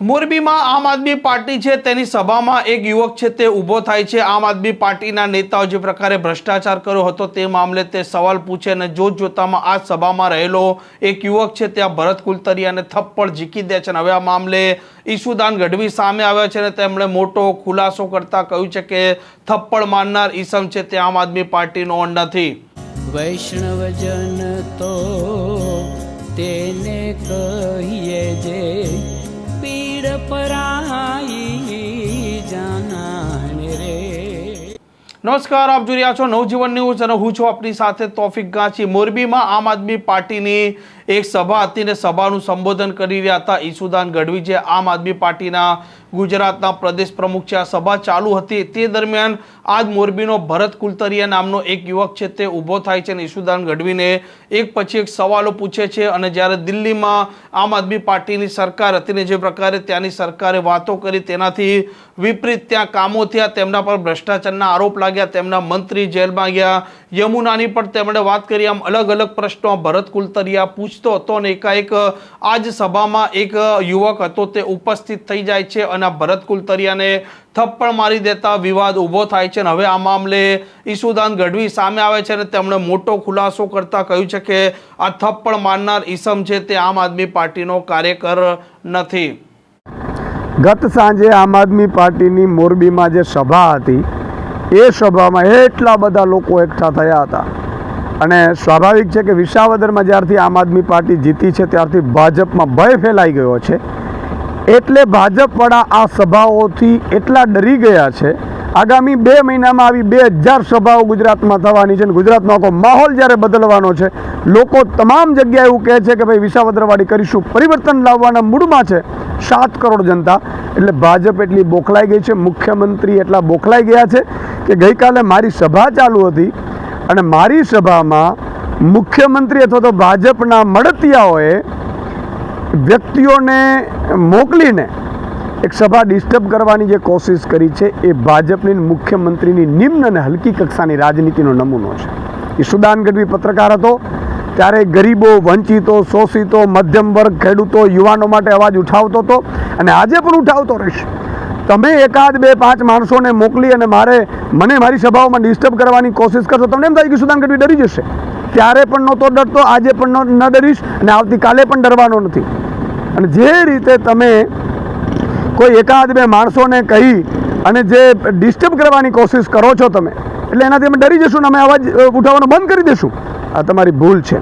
મોરબીમાં આમ આદમી પાર્ટી છે, તેની સભામાં એક યુવક છે, તે ઊભો થાય છે. આમ આદમી પાર્ટીના નેતાઓ જે પ્રકારે ભ્રષ્ટાચાર કર્યો હતો તે મામલે તે સવાલ પૂછે અને જોત જોતામાં આ સભામાં રહેલો એક યુવક છે, ત્યાં ભરત કુલતરિયાને થપ્પડ ઝીકી દે છે. અને હવે આ મામલે ઈસુદાન ગઢવી સામે આવ્યા છે અને તેમણે મોટો ખુલાસો કરતા કહ્યું છે કે થપ્પડ મારનાર ઈસમ છે, તે આમ આદમી પાર્ટીનો નથી. વૈષ્ણવજન તો તેને કહીએ જે નમસ્કાર, આપ જોઈ રહ્યા છો નવજીવન ન્યૂઝ અને હું છું આપની સાથે તોફિક ગાંચી મોરબીમાં આમ આદમી પાર્ટીની એક સભા હતી ને સભાનું સંબોધન કરી રહ્યા હતા. ઈસુદાન ગઢવી જે આમ આદમી પાર્ટીના ગુજરાતના પ્રદેશ પ્રમુખ છે, આ સભા ચાલુ હતી. તે દરમિયાન આજ મોરબીનો ભરત કુલતરિયા નામનો એક યુવક છે, તે ઊભો થાય છે અને ઈસુદાન ગઢવીને એક પછી એક સવાલો પૂછે છે અને જ્યારે દિલ્હીમાં આમ આદમી પાર્ટીની સરકાર હતી ને જે પ્રકારે ત્યાંની સરકારે વાતો કરી, તેનાથી વિપરીત ત્યાં કામો થયા, તેમના પર ભ્રષ્ટાચારના આરોપ લાગ્યા, તેમના મંત્રી જેલમાં ગયા, યમુનાની પણ તેમણે વાત કરી. આમ અલગ અલગ પ્રશ્નો. ભરત કુલતરિયા પૂછતો હતો અને એકાએક આ જ સભામાં એક યુવક હતો તે ઉપસ્થિત થઈ જાય છે અને ભરત કુલતરિયાને થપ્પડ મારી દેતા વિવાદ ઊભો થાય છે અને હવે આ મામલે ઈસુદાન ગઢવી સામે આવે છે અને તેમણે મોટો ખુલાસો કરતા કહ્યું છે કે આ થપ્પડ મારનાર ઈસમ છે તે આમ આદમી પાર્ટીનો કાર્યકર નથી. ગત સાંજે આમ આદમી પાર્ટીની મોરબીમાં જે સભા હતી, એ સભામાં એટલા બધા લોકો એકઠા થયા હતા. અને સ્વાભાવિક છે કે વિસાવદરમાં જ્યારથી આમ આદમી પાર્ટી જીતી છે, ત્યારથી ભાજપમાં ભય ફેલાઈ ગયો છે. એટલે ભાજપવાળા આ સભાઓથી એટલા ડરી ગયા છે. આગામી બે મહિનામાં આવી બે હજાર સભાઓ ગુજરાતમાં થવાની છે અને ગુજરાતનો આખો માહોલ જ્યારે બદલવાનો છે, લોકો તમામ જગ્યાએ એવું કહે છે કે ભાઈ વિસાવદરવાડી કરીશું. પરિવર્તન લાવવાના મૂડમાં છે સાત કરોડ જનતા. એટલે ભાજપ એટલી બોખલાઈ ગઈ છે, મુખ્યમંત્રી એટલા બોખલાઈ ગયા છે કે ગઈકાલે મારી સભા ચાલુ હતી. અને મારી સભામાં મુખ્યમંત્રી અથવા તો ભાજપના મળતિયાઓએ વ્યક્તિઓને મોકલીને એક સભા ડિસ્ટર્બ કરવાની જે કોશિશ કરી છે એ ભાજપની મુખ્યમંત્રીની નિમ્ન અને હલકી કક્ષાની રાજનીતિનો નમૂનો છે. ઈશુદાન ગઢવી પત્રકાર હતો. ત્યારે ગરીબો, વંચિતો, શોષિતો, મધ્યમ વર્ગ, ખેડૂતો, યુવાનો માટે અવાજ ઉઠાવતો હતો અને આજે પણ ઉઠાવતો રહેશે. તમે એકાદ બે પાંચ માણસોને મોકલી અને મારે મને મારી સભાઓમાં ડિસ્ટર્બ કરવાની કોશિશ કરશો, તમને એમ થાય કે સુદાન ગઢવી ડરી જશે. ત્યારે પણ નહોતો ડરતો, આજે પણ ન ડરીશ અને આવતીકાલે પણ ડરવાનો નથી. અને જે રીતે તમે કોઈ એકાદ બે માણસોને કહી અને જે ડિસ્ટર્બ કરવાની કોશિશ કરો છો તમે, એટલે એનાથી અમે ડરી જશું અને અમે અવાજ ઉઠાવવાનું બંધ કરી દઈશું આ તમારી ભૂલ છે.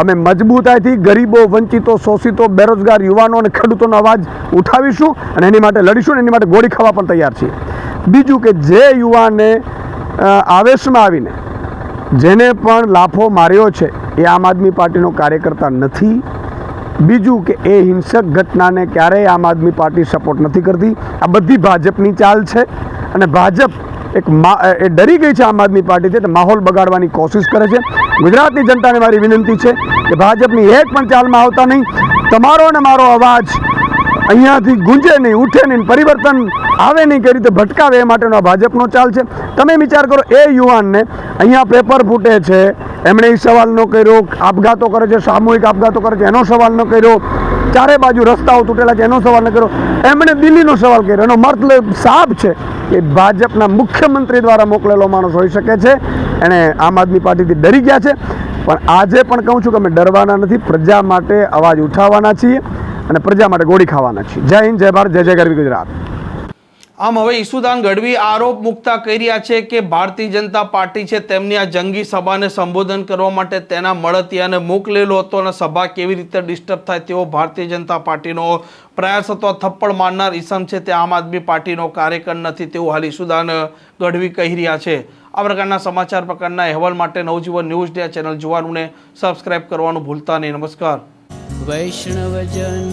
અમે મજબૂતાઈથી ગરીબો, વંચિતો, શોષિતો, બેરોજગાર યુવાનો અને ખેડૂતોનો અવાજ ઉઠાવીશું અને એની માટે લડીશું અને એની માટે ગોળી ખાવા પણ તૈયાર છીએ. બીજું કે જે યુવાને આવેશમાં આવીને જેને પણ લાફો માર્યો છે, એ આમ આદમી પાર્ટીનો કાર્યકર્તા નથી. બીજું કે એ હિંસક ઘટનાને ક્યારેય આમ આદમી પાર્ટી સપોર્ટ નથી કરતી. આ બધી ભાજપની ચાલ છે અને ભાજપ એક એ ડરી ગઈ છે આમ આદમી પાર્ટી છે માહોલ બગાડવાની કોશિશ કરે છે. ગુજરાતની જનતાને મારી વિનંતી છે કે ભાજપની એક પણ ચાલમાં આવતા નહીં. તમારો અને મારો અવાજ અહીંયાથી ગુંજે નહીં, ઉઠે નહીં, પરિવર્તન આવે નહીં, કઈ રીતે ભટકાવે એ માટેનો આ ભાજપનો ચાલ છે. તમે વિચાર કરો, એ યુવાનને અહીંયા પેપર ફૂટે છે, એમણે એ સવાલ ન કર્યો, આપઘાતો કરે છે, સામૂહિક આપઘાતો કરે છે, એનો સવાલ ન કર્યો ચારે બાજુ રસ્તાઓ તૂટેલા છે, એનો સવાલ ન કર્યો. એમણે દિલ્હીનો સવાલ કર્યો. એનો મતલબ સાફ છે કે ભાજપના મુખ્યમંત્રી દ્વારા મોકલેલો માણસ હોઈ શકે છે. એણે આમ આદમી પાર્ટીથી ડરી ગયા છે. પણ આજે પણ કહું છું કે અમે ડરવાના નથી. પ્રજા માટે અવાજ ઉઠાવવાના છીએ અને પ્રજા માટે ગોળી ખાવાના છીએ. જય હિન્દ, જય ભારત, જય જય ગરવી ગુજરાત. આમ હવે ઈસુદાન ગઢવી આરોપ મુકતા કહી રહ્યા છે કે ભારતીય જનતા પાર્ટી છે, તેમની આ જંગી સભાને સંબોધન કરવા માટે તેના મળતિયાને મોકલેલો હતો અને સભા કેવી રીતે ડિસ્ટર્બ થાય તેવો ભારતીય જનતા પાર્ટીનો પ્રયાસ હતો. થપ્પડ મારનાર ઈસમ છે તે આમ આદમી પાર્ટીનો કાર્યકર નથી તેવું હાલ ઈસુદાન ગઢવી કહી રહ્યા છે. આ પ્રકારના સમાચાર પ્રકારના અહેવાલ માટે નવજીવન ન્યૂઝ ડે ચેનલ જોવાનું ને સબસ્ક્રાઇબ કરવાનું ભૂલતા નહીં. નમસ્કાર. વૈષ્ણવજન